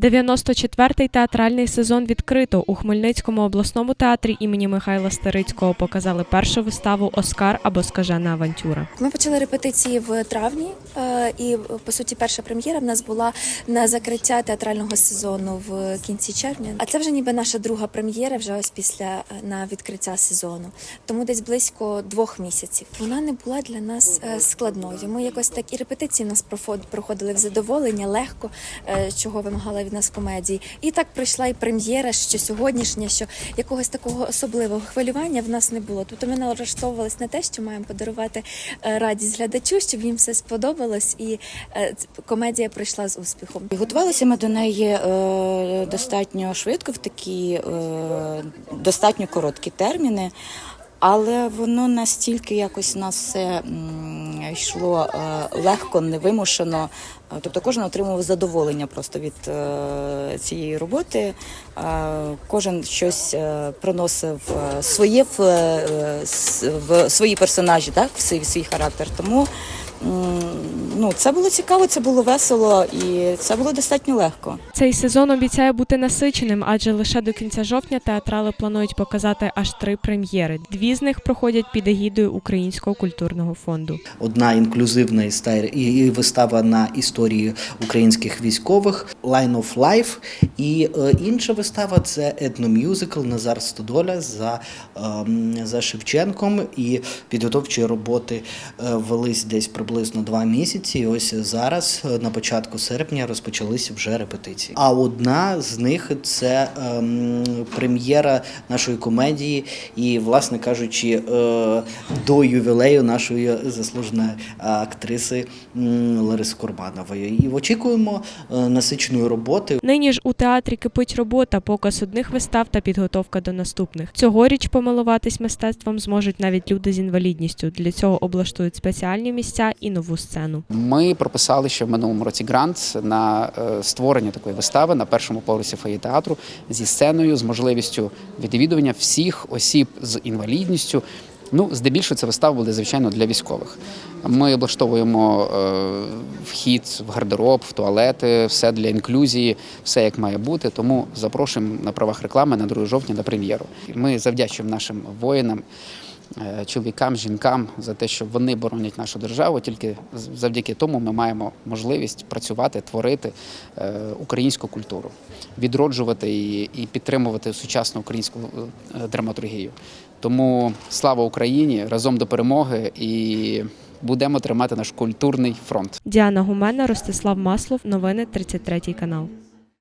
94-й театральний сезон відкрито. У Хмельницькому обласному театрі імені Михайла Старицького показали першу виставу Оскар або скажена авантюра. Ми почали репетиції в травні, е, і по суті, перша прем'єра в нас була на закриття театрального сезону в кінці червня. А це вже ніби наша друга прем'єра, вже ось після е, на відкриття сезону. Тому десь близько двох місяців. Вона не була для нас е, складною. Ми якось так і репетиції в нас проходили в задоволення, легко, чого вимагала від нас комедії. І так прийшла і прем'єра, що сьогоднішня, що якогось такого особливого хвилювання в нас не було. Тобто ми налаштовувалися на те, що маємо подарувати е, радість глядачу, щоб їм все сподобалось, і е, комедія пройшла з успіхом. Готувалися ми до неї е, достатньо швидко, в такі е, достатньо короткі терміни, але воно настільки якось нас все йшло е, легко, невимушено. Е, Тобто кожен отримував задоволення просто від е, цієї роботи. Кожен щось приносив своє в, свої персонажі, так, в свій, характер. Тому ну, це було цікаво, це було весело і це було достатньо легко. Цей сезон обіцяє бути насиченим, адже лише до кінця жовтня театрали планують показати аж три прем'єри. Дві з них проходять під егідою Українського культурного фонду. Одна інклюзивна і вистава на історії українських військових Line of Life. І е, інша вистава це етномюзикл Назар Стодоля за, ем, за Шевченком. І підготовчі роботи е, велись десь приблизно два місяці. І ось зараз, е, на початку серпня, розпочалися вже репетиції. А одна з них це ем, прем'єра нашої комедії, і, власне кажучи, е, до ювілею нашої заслуженої актриси Лариси Курбанової. І очікуємо е, насиченої роботи. Нині ж у театрі кипить робота, показ одних вистав та підготовка до наступних. Цьогоріч помилуватись мистецтвом зможуть навіть люди з інвалідністю. Для цього облаштують спеціальні місця і нову сцену. Ми прописали ще в минулому році грант на е, створення такої вистави на першому поверсі фоєтеатру зі сценою, з можливістю відвідування всіх осіб з інвалідністю. Ну, здебільшого це вистава буде звичайно для військових. Ми облаштовуємо е, вхід в гардероб, в туалети, все для інклюзії, все як має бути. Тому запрошуємо на правах реклами на 2 жовтня на прем'єру. Ми завдячуємо нашим воїнам чоловікам, жінкам за те, що вони боронять нашу державу. Тільки завдяки тому ми маємо можливість працювати, творити е, українську культуру, відроджувати її і підтримувати сучасну українську е, драматургію. Тому слава Україні разом до перемоги і будемо тримати наш культурний фронт. Діана Гумена, Ростислав Маслов. Новини 33 канал.